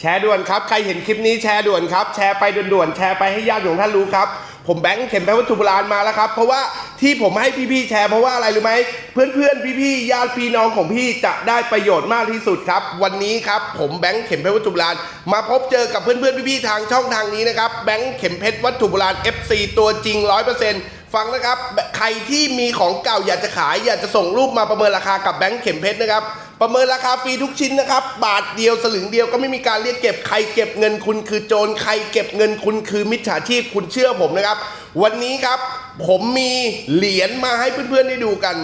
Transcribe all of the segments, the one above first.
แชร์ด่วนครับ ใครเห็นคลิปนี้แชร์ด่วนครับ แชร์ไปด่วนๆ แชร์ไปให้ญาติของท่านรู้ครับ ผมแบงค์เข็มแปลวัตถุโบราณมาแล้วครับ เพราะว่าที่ผมให้พี่ๆแชร์เพราะว่าอะไรรู้ไหม เพื่อนๆ พี่ๆ ญาติพี่น้องของพี่จะได้ประโยชน์มากที่สุดครับ วันนี้ครับผมแบงค์เข็มเพชรวัตถุโบราณ มาพบเจอกับเพื่อนๆ พี่ๆ ทางช่องทางนี้นะครับแบงค์เข็มเพชรวัตถุโบราณ FC ตัวจริง 100%ฟังนะครับ ใครที่มีของเก่าอยากจะขาย อยากจะส่งรูปมาประเมินราคากับแบงค์เข็มเพชรนะครับ ประเมินราคาฟรีทุกชิ้นนะครับ บาทเดียวสลึงเดียวก็ไม่มีการเรียกเก็บใครเก็บเงินคุณคือโจรใครเก็บเงินคุณคือมิจฉาชีพคุณเชื่อผมนะครับ วันนี้ครับ ผมมีเหรียญมาให้เพื่อนๆได้ดูกัน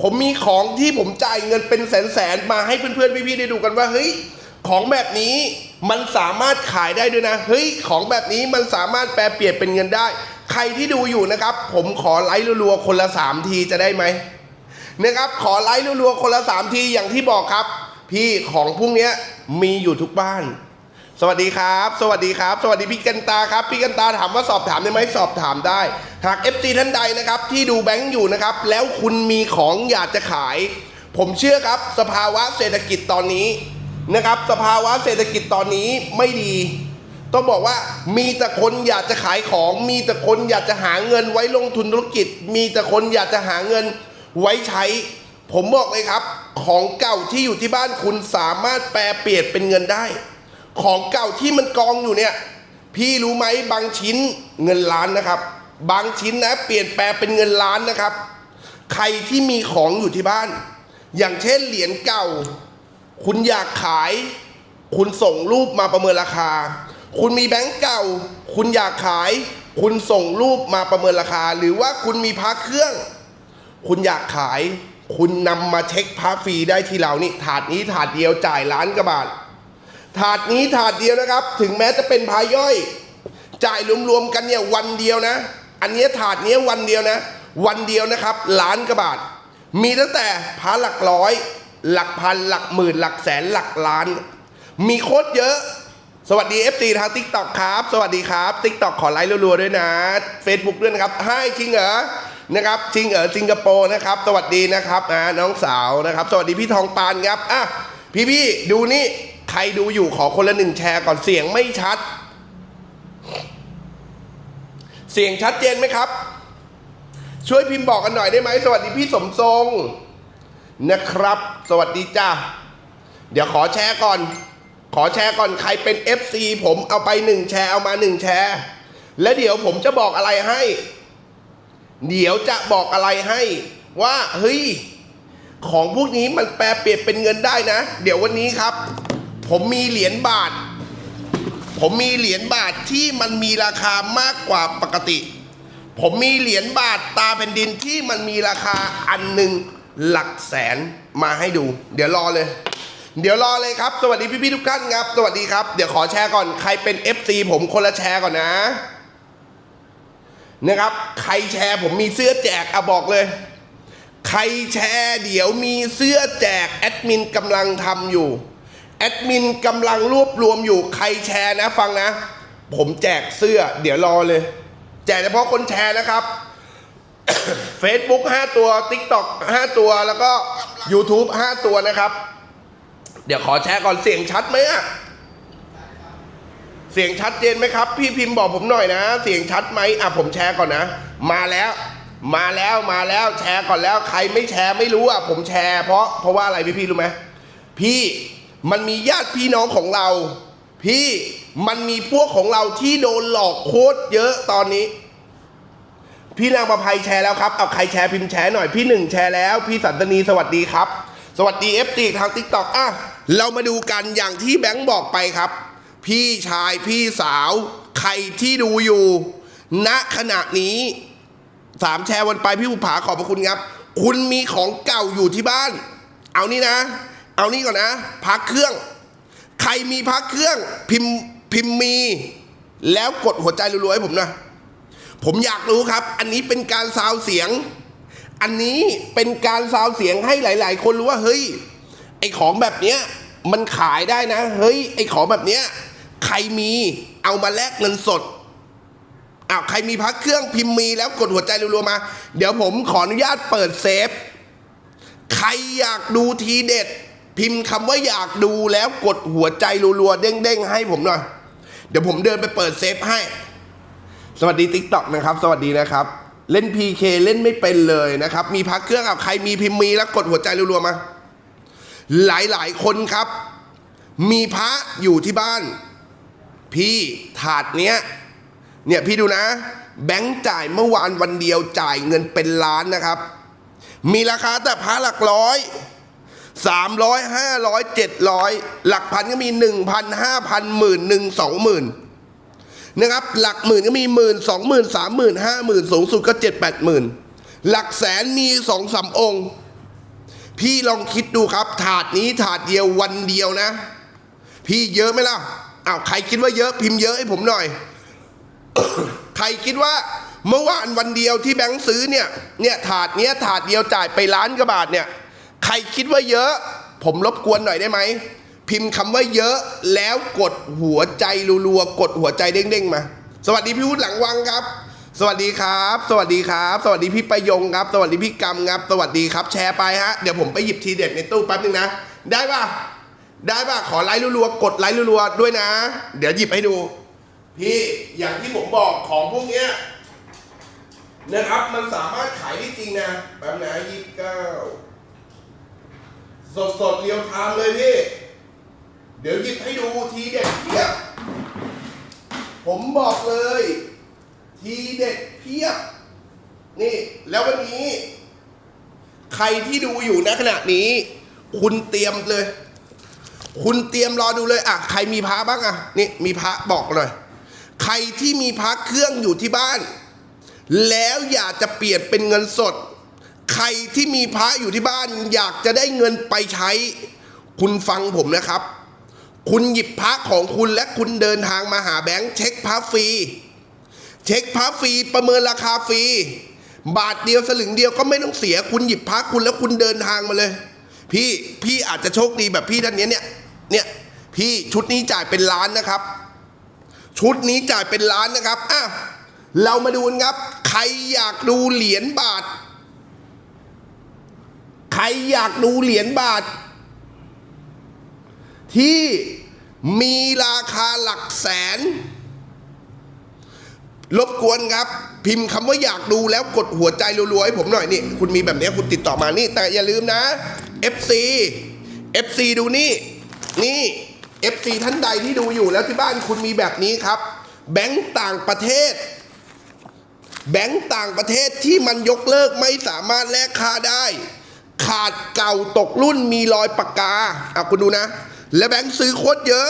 ผมมีของที่ผมจ่ายเงินเป็นแสนๆมาให้เพื่อนๆพี่ๆได้ดูกันว่าเฮ้ยของแบบนี้มันสามารถขายได้ด้วยนะเฮ้ยของแบบนี้มันสามารถแปลเปลี่ยนเป็นเงินได้ ใครที่ดูอยู่นะครับ ผมขอไลค์รัวๆคนละสามทีจะได้ไหม นะครับขอไลค์รัวๆคนละสามทีอย่างที่บอกครับ พี่ของพวกเนี้ยมีอยู่ทุกบ้าน สวัสดีครับ สวัสดีครับ สวัสดีพี่กันตาครับ พี่กันตาถามว่าสอบถามได้ไหมสอบถามได้ หาก FT ท่านใดนะครับที่ดูแบงค์อยู่นะครับแล้วคุณมีของอยากจะขาย ผมเชื่อครับสภาวะเศรษฐกิจตอนนี้นะครับสภาวะเศรษฐกิจตอนนี้ไม่ดี ต้องบอกว่ามีแต่คนอยากจะขายของ มีแต่คนอยากจะหาเงินไว้ลงทุนธุรกิจ มีแต่คนอยากจะหาเงิน ไว้ใช้ ผมบอกเลยครับ ของเก่าที่อยู่ที่บ้านคุณสามารถแปลเปลี่ยนเป็นเงินได้ ของเก่าที่มันกองอยู่เนี่ย พี่รู้ไหมบางชิ้นเงินล้านนะครับ บางชิ้นนะ เปลี่ยนแปลเป็นเงินล้านนะครับ ใครที่มีของอยู่ที่บ้าน อย่างเช่นเหรียญเก่า คุณอยากขาย คุณส่งรูปมาประเมินราคา คุณมีแบงก์เก่า คุณอยากขาย คุณส่งรูปมาประเมินราคา หรือว่าคุณมีพระเครื่อง คุณอยากขาย คุณนำมาเช็คพระฟรีได้ที่เรานี่ ถาดนี้ถาดเดียวจ่ายล้านกว่าบาท ถาดนี้ถาดเดียวนะครับ ถึงแม้จะเป็นพาย่อย จ่ายรวมๆกันเนี่ยวันเดียวนะ อันนี้ถาดนี้วันเดียวนะ วันเดียวนะครับล้านกว่าบาท มีตั้งแต่พระหลักร้อย หลักพันหลักหมื่นหลักแสนหลักล้าน มีโคตรเยอะสวัสดี FC ทาง t ิ k t o k ครับ สวัสดีครับ t ิ k t o k ขอไลค์รัวๆด้วยนะ Facebook ด้วยนะครับให้จริงเหรอ นะครับจิงเหรอสิงคโปร์นะครับ สวัสดีนะครับอ่าน้องสาวนะครับ สวัสดีพี่ทองปานครับอะพี่ๆดูนี่ใครดูอยู่ขอคนละหนึ่งแชร์ก่อนเสียงไม่ชัด เสียงชัดเจนไหมครับ ช่วยพิมพ์บอกกันหน่อยได้ไหมสวัสดีพี่สมทรงนะครับ สวัสดีจ้าเดี๋ยวขอแชร์ก่อน ขอแชร์ก่อนใครเป็น FC ผมเอาไปหนึ่งแชร์เอามาหนึ่งแชร์ แล้วเดี๋ยวผมจะบอกอะไรให้ เดี๋ยวจะบอกอะไรให้ว่าเฮ้ยของพวกนี้มันแปลเปลี่ยนเป็นเงินได้นะ เดี๋ยววันนี้ครับ ผมมีเหรียญบาท ผมมีเหรียญบาทที่มันมีราคามากกว่าปกติ ผมมีเหรียญบาทตาแผ่นดินที่มันมีราคาอันหนึ่งหลักแสนมาให้ดู เดี๋ยวรอเลย เดี๋ยวรอเลยครับ สวัสดีพี่ๆทุกท่านครับ สวัสดีครับ เดี๋ยวขอแชร์ก่อน ใครเป็น FC ผมคนละแชร์ก่อนนะ นะครับ ใครแชร์ผมมีเสื้อแจกอะบอกเลย ใครแชร์เดี๋ยวมีเสื้อแจกแอดมินกำลังทำอยู่แอดมินกำลังรวบรวมอยู่ใครแชร์นะฟังนะ ผมแจกเสื้อ เดี๋ยวรอเลย แจกเฉพาะคนแชร์นะครับ Facebook 5 ตัว TikTok 5 ตัวแล้วก็ YouTube 5 ตัวนะครับ เดี๋ยวขอแชร์ก่อนเสียงชัดไหมอะ เสียงชัดเจนไหมครับ พี่พิมพ์บอกผมหน่อยนะ เสียงชัดไหมอะผมแชร์ก่อนนะ มาแล้ว มาแล้วมาแล้วแชร์ก่อนแล้ว ใครไม่แชร์ไม่รู้อะผมแชร์เพราะเพราะว่าอะไรพี่พี่รู้ไหมพี่มันมีญาติพี่น้องของเรา พี่มันมีพวกของเราที่โดนหลอกโคตรเยอะตอนนี้ พี่นางประภัยแชร์แล้วครับเอาใครแชร์พิมพ์แชร์หน่อยพี่หนึ่งแชร์แล้ว พี่สันตนีสวัสดีครับ สวัสดีเอฟซีทางทิกตอกอะเรามาดูกันอย่างที่แบงค์บอกไปครับ พี่ชายพี่สาว ใครที่ดูอยู่ ณขณะนี้สามแชร์วันไปพี่บุภาขอบพระคุณครับ คุณมีของเก่าอยู่ที่บ้าน เอานี่นะ เอานี่ก่อนนะพักเครื่อง ใครมีพักเครื่องพิมพ์พิมพ์มี แล้วกดหัวใจรัวๆให้ผมหนะผมอยากรู้ครับ อันนี้เป็นการซาวเสียง อันนี้เป็นการซาวเสียงให้หลาย ๆ คนรู้ว่าเฮ้ยไอของแบบเนี้ยมันขายได้นะ เฮ้ยไอของแบบเนี้ย ใครมีเอามาแลกเงินสดอ้าวใครมีพักเครื่องพิมพ์มีแล้วกดหัวใจรัวๆมา เดี๋ยวผมขออนุญาตเปิดเซฟ ใครอยากดูทีเด็ด พิมพ์คำว่าอยากดูแล้วกดหัวใจรัวๆเด้งๆให้ผมหน่อย เดี๋ยวผมเดินไปเปิดเซฟให้ สวัสดีติ๊กต็อกนะครับ สวัสดีนะครับ เล่น PK เล่นไม่เป็นเลยนะครับ มีพักเครื่องเอาใครมีพิมพ์มีแล้วกดหัวใจรัวๆมา หลายๆคนครับ มีพระอยู่ที่บ้าน พี่ถาดเนี้ยเนี่ยพี่ดูนะ แบงค์จ่ายเมื่อวานวันเดียวจ่ายเงินเป็นล้านนะครับ มีราคาแต่พระหลักร้อยสามร้อยห้าร้อยเจ็ดร้อยหลักพันก็มีหนึ่งพันห้าพันหมื่นหนึ่งสองหมื่นนะครับ หลักหมื่นก็มีหมื่นสองหมื่นสามหมื่นห้าหมื่นสูงสุดก็เจ็ดแปดหมื่นหลักแสนมีสองสามองค์ พี่ลองคิดดูครับ ถาดนี้ถาดเดียววันเดียวนะ พี่เยอะไหมล่ะ อ้าวใครคิดว่าเยอะพิมพ์เยอะให้ผมหน่อย ใครคิดว่าเมื่อวานวันเดียวที่แบงค์ซื้อเนี่ย เนี่ยถาดเนี้ยถาดเดียวจ่ายไปล้านกว่าบาทเนี่ย ใครคิดว่าเยอะ ผมรบกวนหน่อยได้ไหม พิมพ์คำว่าเยอะแล้วกดหัวใจรัวๆ กดหัวใจเด้งๆมา สวัสดีพี่วุฒิหลังวังครับ สวัสดีครับ สวัสดีครับ สวัสดีพี่ประยงครับ สวัสดีพี่กำครับ สวัสดีครับ แชร์ไปฮะ เดี๋ยวผมไปหยิบทีเด็ดในตู้แป๊บนึงนะ ได้ป่ะ ได้ป่ะ ขอไลค์รัวๆ กดไลค์รัวๆ ด้วยนะ เดี๋ยวหยิบให้ดู พี่อย่างที่ผมบอกของพวกเนี้ยนะครับ มันสามารถขายได้จริงนะแป๊บนะยี่สิบเก้าสดสดๆเรียวไทม์เลยพี่ เดี๋ยวหยิบให้ดูทีเด็ดเพียบ ผมบอกเลย ทีเด็ดเพียบ นี่ แล้ววันนี้ ใครที่ดูอยู่ณขณะนี้ คุณเตรียมเลย คุณเตรียมรอดูเลยอะใครมีพระบ้างอะนี่มีพระบอกหน่อยใครที่มีพระเครื่องอยู่ที่บ้าน แล้วอยากจะเปลี่ยนเป็นเงินสด ใครที่มีพระอยู่ที่บ้าน อยากจะได้เงินไปใช้ คุณฟังผมนะครับ คุณหยิบพระของคุณและคุณเดินทางมาหาแบงค์เช็คพระฟรีเช็คพระฟรีประเมินราคาฟรีบาทเดียวสลึงเดียวก็ไม่ต้องเสีย คุณหยิบพระคุณแล้วคุณเดินทางมาเลย พี่พี่อาจจะโชคดีแบบพี่ท่านนี้เนี่ย เนี่ยพี่ชุดนี้จ่ายเป็นล้านนะครับ ชุดนี้จ่ายเป็นล้านนะครับอะเรามาดูกันครับ ใครอยากดูเหรียญบาท ใครอยากดูเหรียญบาท ที่มีราคาหลักแสน รบกวนครับ พิมพ์คำว่าอยากดูแล้วกดหัวใจรัวๆให้ผมหน่อยนี่ คุณมีแบบนี้คุณติดต่อมานี่ แต่อย่าลืมนะ FC FC ดูนี่ นี่ FC ท่านใดที่ดูอยู่แล้วที่บ้านคุณมีแบบนี้ครับ แบงก์ต่างประเทศ แบงก์ต่างประเทศที่มันยกเลิกไม่สามารถแลกค่าได้ ขาดเก่าตกรุ่นมีรอยปากกาอะคุณดูนะ และแบงค์ซื้อโคตรเยอะ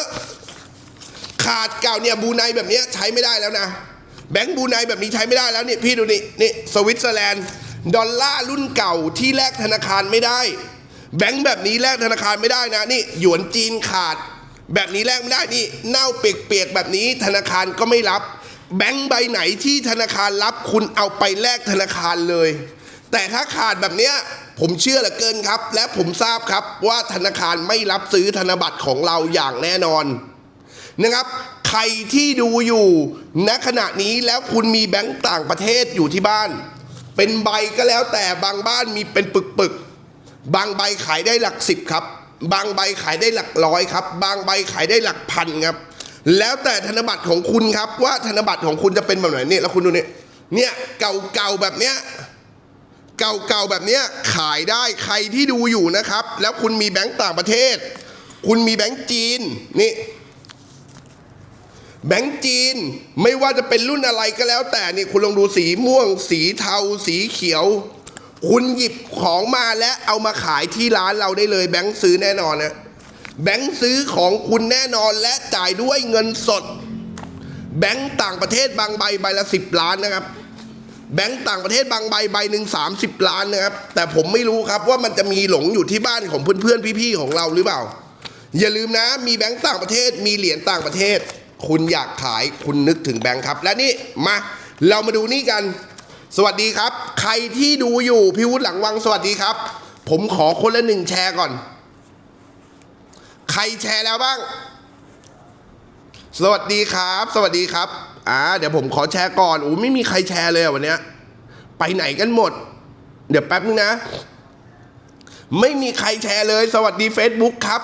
ขาดเก่าเนี่ยบูไนแบบนี้ใช้ไม่ได้แล้วนะ แบงค์บูไนแบบนี้ใช้ไม่ได้แล้วนี่พี่ดูนี่นี่สวิตเซอร์แลนด์ดอลลาร์รุ่นเก่าที่แลกธนาคารไม่ได้ แบงค์แบบนี้แลกธนาคารไม่ได้นะนี่หยวนจีนขาด แบบนี้แลกไม่ได้นี่เน่าเปียกๆแบบนี้ธนาคารก็ไม่รับ แบงค์ใบไหนที่ธนาคารรับคุณเอาไปแลกธนาคารเลย แต่ถ้าขาดแบบเนี้ยผมเชื่อเหลือเกินครับ และผมทราบครับว่าธนาคารไม่รับซื้อธนบัตรของเราอย่างแน่นอนนะครับ ใครที่ดูอยู่ณขณะนี้แล้วคุณมีแบงก์ต่างประเทศอยู่ที่บ้าน เป็นใบก็แล้วแต่บางบ้านมีเป็นปึกปึกๆ บางใบขายได้หลักสิบครับ บางใบขายได้หลักร้อยครับ บางใบขายได้หลักพันครับ แล้วแต่ธนบัตรของคุณครับ ว่าธนบัตรของคุณจะเป็นแบบไหนเนี่ยแล้วคุณดูเนี่ยเนี่ยเก่าๆแบบเนี้ยเก่าๆแบบเนี้ยขายได้ใครที่ดูอยู่นะครับ แล้วคุณมีแบงก์ต่างประเทศ คุณมีแบงก์จีนนี่แบงก์จีนไม่ว่าจะเป็นรุ่นอะไรก็แล้วแต่นี่คุณลองดูสีม่วง สีเทา สีเขียว คุณหยิบของมาและเอามาขายที่ร้านเราได้เลย แบงก์ซื้อแน่นอนนะแบงก์ซื้อของคุณแน่นอนและจ่ายด้วยเงินสด แบงก์ต่างประเทศบางใบใบละสิบล้านนะครับแบงก์ต่างประเทศบางใบใบหนึ่งสามสิบล้านนะครับ แต่ผมไม่รู้ครับว่ามันจะมีหลงอยู่ที่บ้านของเพื่อนๆพี่ๆของเราหรือเปล่า อย่าลืมนะ มีแบงก์ต่างประเทศมีเหรียญต่างประเทศ คุณอยากขายคุณนึกถึงแบงก์ครับ และนี่มาเรามาดูนี่กัน สวัสดีครับ ใครที่ดูอยู่พี่วุฒิหลังวังสวัสดีครับ ผมขอคนละหนึ่งแชร์ก่อน ใครแชร์แล้วบ้าง สวัสดีครับ สวัสดีครับอ่าเดี๋ยวผมขอแชร์ก่อนโอ้ไม่มีใครแชร์เลยวันเนี้ย ไปไหนกันหมด เดี๋ยวแป๊บนึงนะ ไม่มีใครแชร์เลย สวัสดี Facebook ครับ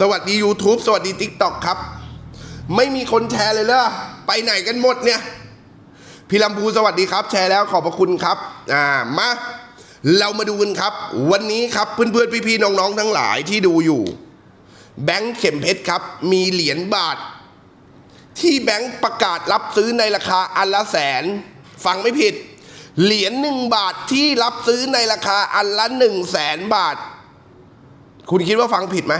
สวัสดี YouTube สวัสดี TikTok ครับ ไม่มีคนแชร์เลยเหรอไปไหนกันหมดเนี่ย พี่ลำพูสวัสดีครับ แชร์แล้วขอบพระคุณครับอ่ามาเรามาดูกันครับ วันนี้ครับเพื่อนๆพี่ๆน้องๆ ทั้งหลายที่ดูอยู่ แบงค์เข็มเพชรครับ มีเหรียญบาท ที่แบงค์ประกาศรับซื้อในราคาอันละแสน ฟังไม่ผิด เหรียญหนึ่งบาทที่รับซื้อในราคาอันละหนึ่งแสนบาท คุณคิดว่าฟังผิดไหม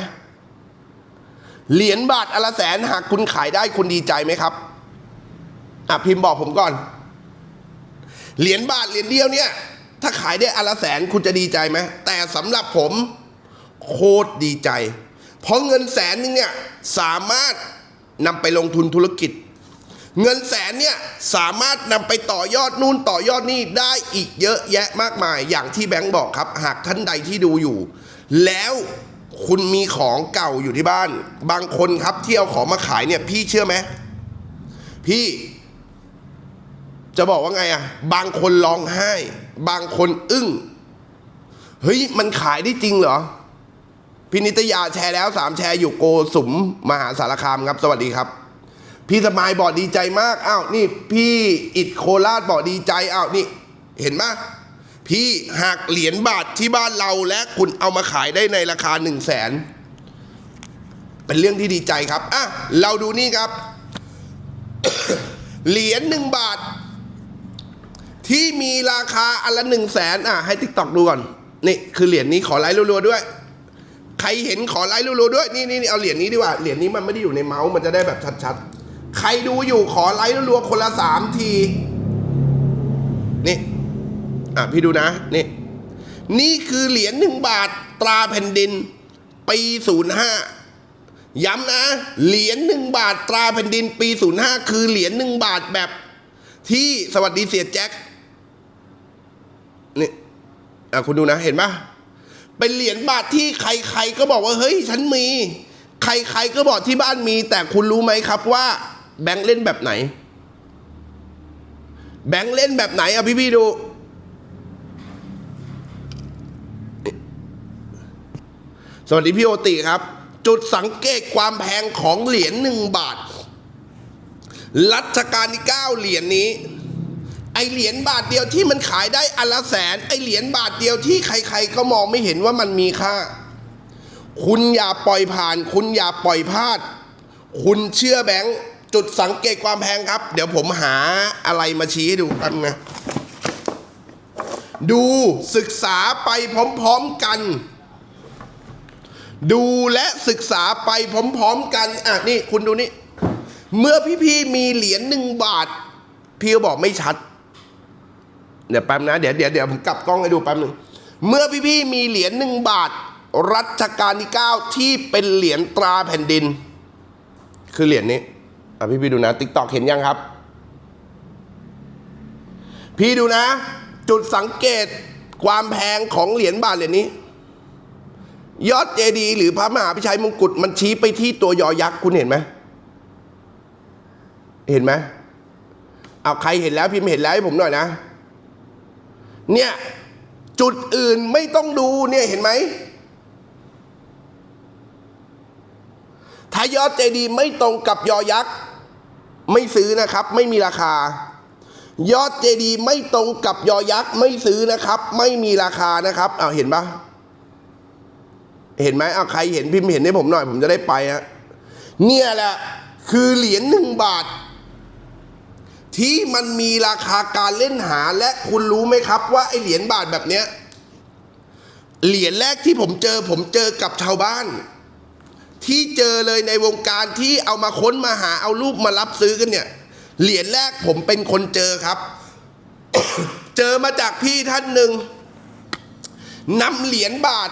เหรียญบาทอันละแสนหากคุณขายได้คุณดีใจไหมครับอะพิมพ์บอกผมก่อน เหรียญบาทเหรียญเดียวเนี่ย ถ้าขายได้อละแสนคุณจะดีใจไหมแต่สำหรับผมโคตรดีใจ เพราะเงินแสนนึงเนี่ยสามารถนำไปลงทุนธุรกิจ เงินแสนเนี่ยสามารถนำไปต่อยอดนู่นต่อยอดนี่ได้อีกเยอะแยะมากมาย อย่างที่แบงค์บอกครับ หากท่านใดที่ดูอยู่ แล้วคุณมีของเก่าอยู่ที่บ้าน บางคนครับที่เอาของมาขายเนี่ย พี่เชื่อไหมพี่ จะบอกว่าไงอะบางคนร้องไห้ บางคนอึ้ง เฮ้ย มันขายได้จริงเหรอ พินิตยาแชร์แล้วสามแชร์อยู่โกสุมมหาสารคามครับ สวัสดีครับ พี่สมายบอกดีใจมาก อ้าว นี่ พี่อิดโคราชบอกดีใจ อ้าว นี่ เห็นไหมพี่หักเหรียญบาทที่บ้านเราและคุณเอามาขายได้ในราคาหนึ่งแสนเป็นเรื่องที่ดีใจครับ อะ เราดูนี่ครับ เหรียญหนึ่งบาท ที่มีราคาอันละหนึ่งแสนอะให้ติ๊กตอกดูก่อน นี่คือเหรียญนี้ขอไลค์รัวๆด้วย ใครเห็นขอไลค์รัวๆด้วยนี่นี่นี่เอาเหรียญนี้ดีกว่า เหรียญนี้มันไม่ได้อยู่ในเมาส์มันจะได้แบบชัดๆ ใครดูอยู่ขอไลค์รัวๆคนละสามที นี่ อะพี่ดูนะ นี่ นี่คือเหรียญหนึ่งบาทตราแผ่นดิน ปีศูนย์ห้าย้ำนะ เหรียญหนึ่งบาทตราแผ่นดิน ปีศูนย์ห้าคือเหรียญหนึ่งบาทแบบที่สวัสดีเสียแจ็ค นี่อะคุณดูนะเห็นปะเป็นเหรียญบาทที่ใครๆก็บอกว่าเฮ้ยฉันมี ใครๆก็บอกที่บ้านมี แต่คุณรู้ไหมครับว่า แบงค์เล่นแบบไหน แบงค์เล่นแบบไหนอะพี่ๆดูสวัสดีพี่โอติครับ จุดสังเกตความแพงของเหรียญหนึ่งบาท รัชกาลที่เก้าเหรียญนี้ ไอเหรียญบาทเดียวที่มันขายได้อันละแสน ไอเหรียญบาทเดียวที่ใครๆก็มองไม่เห็นว่ามันมีค่า คุณอย่าปล่อยผ่าน คุณอย่าปล่อยพลาด คุณเชื่อแบงค์จุดสังเกตความแพงครับ เดี๋ยวผมหาอะไรมาชี้ให้ดูกันนะดูศึกษาไปพร้อมๆกัน ดูและศึกษาไปพร้อมๆกันอะนี่คุณดูนี่ เมื่อพี่ๆมีเหรียญหนึ่งบาท พี่ก็บอกไม่ชัด เดี๋ยวแป๊บนะเดี๋ยวเดี๋ยวเดี๋ยวผมกลับกล้องให้ดูแป๊บหนึ่งเมื่อพี่ๆมีเหรียญหนึ่งบาท รัชกาลที่เก้าที่เป็นเหรียญตราแผ่นดิน คือเหรียญนี้อะพี่พี่ดูนะติ๊กตอกเห็นยังครับ พี่ดูนะ จุดสังเกตความแพงของเหรียญบาทเหรียญนี้ ยอดเจดีย์หรือพระมหาพิชัยมงกุฎมันชี้ไปที่ตัวยอยักษ์คุณเห็นไหมเห็นไหมเอาใครเห็นแล้วพิมพ์เห็นแล้วให้ผมหน่อยนะ เนี่ยจุดอื่นไม่ต้องดูเนี่ยเห็นไหมถ้ายอดเจดีไม่ตรงกับยอยักษ์ ไม่ซื้อนะครับ ไม่มีราคา ยอดเจดีไม่ตรงกับยอยักษ์ ไม่ซื้อนะครับ ไม่มีราคานะครับเอาเห็นปะเห็นไหมเอาใครเห็นพิมพ์เห็นให้ผมหน่อย ผมจะได้ไปฮะเนี่ยแหละ คือเหรียญหนึ่งบาท ที่มันมีราคาการเล่นหาและคุณรู้ไหมครับว่าไอเหรียญบาทแบบเนี้ยเหรียญแรกที่ผมเจอผมเจอกับชาวบ้าน ที่เจอเลยในวงการที่เอามาค้นมาหาเอารูปมารับซื้อกันเนี่ย เหรียญแรกผมเป็นคนเจอครับ เจอมาจากพี่ท่านหนึ่งนำเหรียญบาท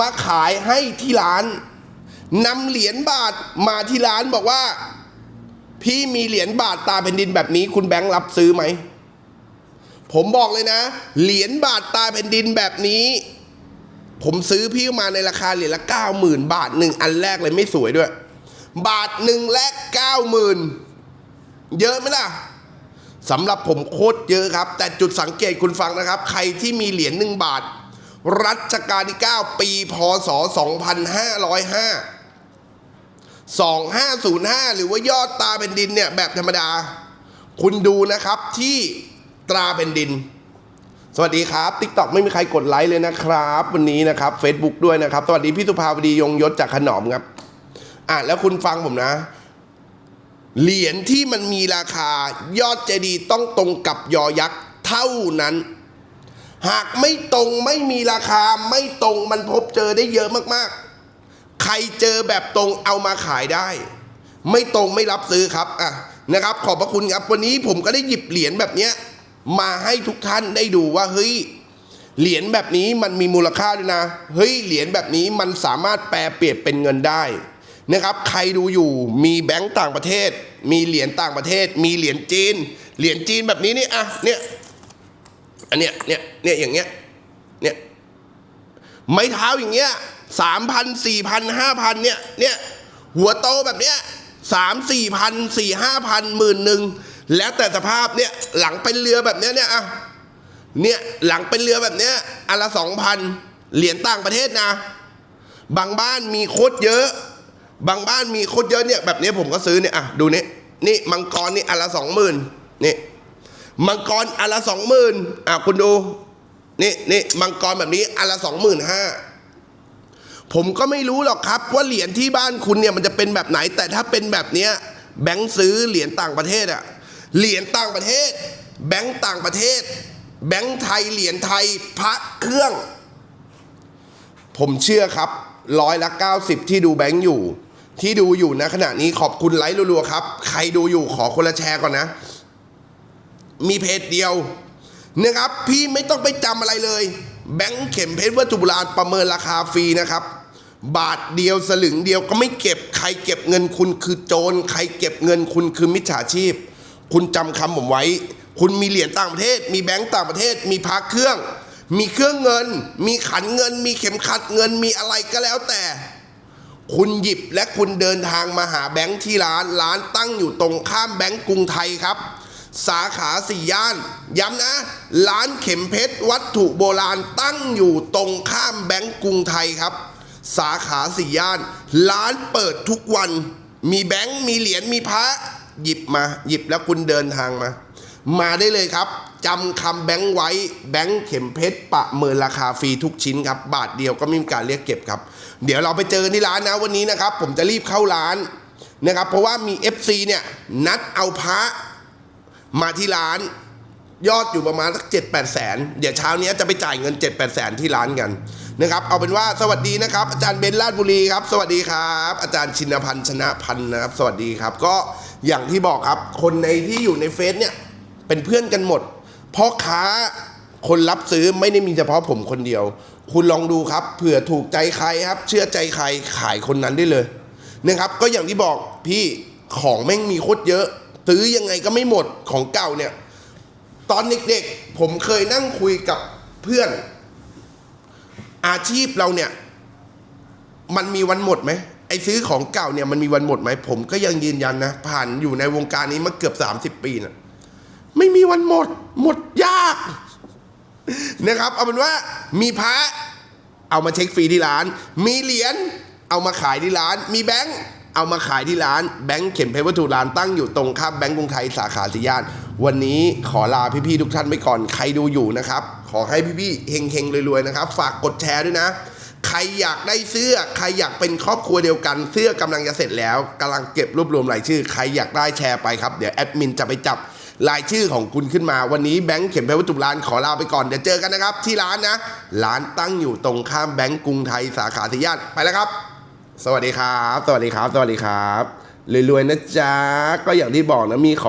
มาขายให้ที่ร้านนำเหรียญบาทมาที่ร้านบอกว่า พี่มีเหรียญบาทตาแผ่นดินแบบนี้ คุณแบงค์รับซื้อไหม ผมบอกเลยนะ เหรียญบาทตาแผ่นดินแบบนี้ ผมซื้อพี่มาในราคาเหรียญละเก้าหมื่นบาทหนึ่งอันแรกเลยไม่สวยด้วย บาทหนึ่งและเก้าหมื่นเยอะไหมล่ะสำหรับผมโคตรเยอะครับ แต่จุดสังเกตคุณฟังนะครับ ใครที่มีเหรียญหนึ่งบาท รัชกาลที่ 9 ปีพศ 2505 2505 หรือว่ายอดตาเป็นดินเนี่ยแบบธรรมดา คุณดูนะครับที่ตราเป็นดิน สวัสดีครับ t ิ k t o k ไม่มีใครกดไลค์เลยนะครับ วันนี้นะครับ Facebook ด้วยนะครับ สวัสดีพี่สุภาวดียงยศจากขนอมครับ อะแล้วคุณฟังผมนะ เหรียญที่มันมีราคายอดเจดีต้องตรงกับยอยักษ์เท่านั้น หากไม่ตรงไม่มีราคาไม่ตรงมันพบเจอได้เยอะมากๆ ใครเจอแบบตรงเอามาขายได้ ไม่ตรงไม่รับซื้อครับอะนะครับ ขอบพระคุณครับวันนี้ผมก็ได้หยิบเหรียญแบบเนี้ยมาให้ทุกท่านได้ดูว่าเฮ้ยเหรียญแบบนี้มันมีมูลค่าด้วยนะเฮ้ยเหรียญแบบนี้มันสามารถแปลเปลี่ยนเป็นเงินได้นะครับ ใครดูอยู่มีแบงก์ต่างประเทศ มีเหรียญต่างประเทศ มีเหรียญจีน เหรียญจีนแบบนี้นี่อะเนี่ยอันเนี้ยเนี่ยเนี่ยอย่างเงี้ยเนี่ยไม้เท้าอย่างเงี้ย สามพันสี่พันห้าพันเนี่ยเนี่ยหัวโตแบบเนี้ยสามสี่พันสี่ห้าพันหมื่นหนึ่งแล้วแต่สภาพเนี่ยหลังเป็นเรือแบบเนี้ยเนี่ยอะเนี่ยหลังเป็นเรือแบบเนี้ยอันละสองพันเหรียญต่างประเทศนะ บางบ้านมีโคตรเยอะ บางบ้านมีโคตรเยอะเนี่ยแบบเนี้ยผมก็ซื้อเนี่ยอะดูนี่นี่มังกรนี่อันละสองหมื่นนี่มังกรอันละสองหมื่นอะคุณดูนี่นี่มังกรแบบนี้อันละสองหมื่นห้า ผมก็ไม่รู้หรอกครับ ว่าเหรียญที่บ้านคุณเนี่ยมันจะเป็นแบบไหน แต่ถ้าเป็นแบบเนี้ยแบงค์ซื้อเหรียญต่างประเทศอะเหรียญต่างประเทศ แบงค์ต่างประเทศ แบงค์ไทยเหรียญไทยพระเครื่อง ผมเชื่อครับร้อยละ90 ที่ดูแบงค์อยู่ ที่ดูอยู่นะขณะนี้ขอบคุณไลค์รัวๆครับ ใครดูอยู่ขอคนละแชร์ก่อนนะ มีเพจเดียวนะครับ พี่ไม่ต้องไปจำอะไรเลย แบงค์เข็มเพชรวัตถุโบราณประเมินราคาฟรีนะครับ บาทเดียวสลึงเดียวก็ไม่เก็บใครเก็บเงินคุณคือโจรใครเก็บเงินคุณคือมิจฉาชีพ คุณจำคำผมไว้ คุณมีเหรียญต่างประเทศ มีแบงก์ต่างประเทศ มีพักเครื่อง มีเครื่องเงิน มีขันเงิน มีเข็มขัดเงินมีอะไรก็แล้วแต่ คุณหยิบและคุณเดินทางมาหาแบงค์ที่ร้านร้านตั้งอยู่ตรงข้ามแบงค์กรุงไทยครับ สาขาสี่ย่าน ย้ำนะ ร้านเข็มเพชรวัตถุโบราณตั้งอยู่ตรงข้ามแบงค์กรุงไทยครับ สาขาสี่ย่าน ร้านเปิดทุกวัน มีแบงค์มีเหรียญมีพระหยิบมา หยิบแล้วคุณเดินทางมา มาได้เลยครับจำคำแบงค์ไว้ แบงค์เข็มเพชรประเมินราคาฟรีทุกชิ้นครับ บาทเดียวก็ไม่มีการเรียกเก็บครับ เดี๋ยวเราไปเจอที่ร้านนะวันนี้นะครับ ผมจะรีบเข้าร้านนะครับ เพราะว่ามี FC เนี่ยนัดเอาพระมาที่ร้านยอดอยู่ประมาณสักเจ็ดแปดแสน เดี๋ยวเช้านี้จะไปจ่ายเงินเจ็ดแปดแสนที่ร้านกัน นะครับ เอาเป็นว่าสวัสดีนะครับ อาจารย์เบนลาดบุรีครับ สวัสดีครับ อาจารย์ชินพันธ์ชนะพันธ์นะครับ สวัสดีครับ ก็อย่างที่บอกครับ คนในที่อยู่ในเฟซเนี่ยเป็นเพื่อนกันหมดพ่อค้าคนรับซื้อไม่ได้มีเฉพาะผมคนเดียว คุณลองดูครับเผื่อถูกใจใครครับ เชื่อใจใครขายคนนั้นได้เลยนะครับ ก็อย่างที่บอกพี่ของแม่งมีโคตรเยอะ ซื้อยังไงก็ไม่หมดของเก่าเนี่ย ตอนเด็กๆผมเคยนั่งคุยกับเพื่อน อาชีพเราเนี่ยมันมีวันหมดไหมไอ้ซื้อของเก่าเนี่ยมันมีวันหมดไหมผมก็ยังยืนยันนะ ผ่านอยู่ในวงการนี้มาเกือบ 30 ปีนะไม่มีวันหมด หมดยากนะครับ เอาเป็นว่ามีพระเอามาเช็คฟรีที่ร้าน มีเหรียญเอามาขายที่ร้าน มีแบงค์เอามาขายที่ร้านแบงค์เข็มเพชรวัตถุร้านตั้งอยู่ตรงข้ามแบงค์กรุงไทยสาขาสีย่าน วันนี้ขอลาพี่ๆทุกท่านไปก่อนใครดูอยู่นะครับ ขอให้พี่ๆเฮงๆรวยๆนะครับ ฝากกดแชร์ด้วยนะ ใครอยากได้เสื้อ ใครอยากเป็นครอบครัวเดียวกัน เสื้อกำลังจะเสร็จแล้วกำลังเก็บรวบรวมรายชื่อ ใครอยากได้แชร์ไปครับเดี๋ยวแอดมินจะไปจับรายชื่อของคุณขึ้นมาวันนี้แบงค์เข็มเพชรวัตถุร้านขอลาไปก่อนเดี๋ยวเจอกันนะครับ ที่ร้านนะ ร้านตั้งอยู่ตรงข้ามแบงค์กรุงไทยสาขาสยานไปแล้วครับ สวัสดีครับ สวัสดีครับ สวัสดีครับรวยๆนะจ๊ะก็อย่างที่บอกนะมีของ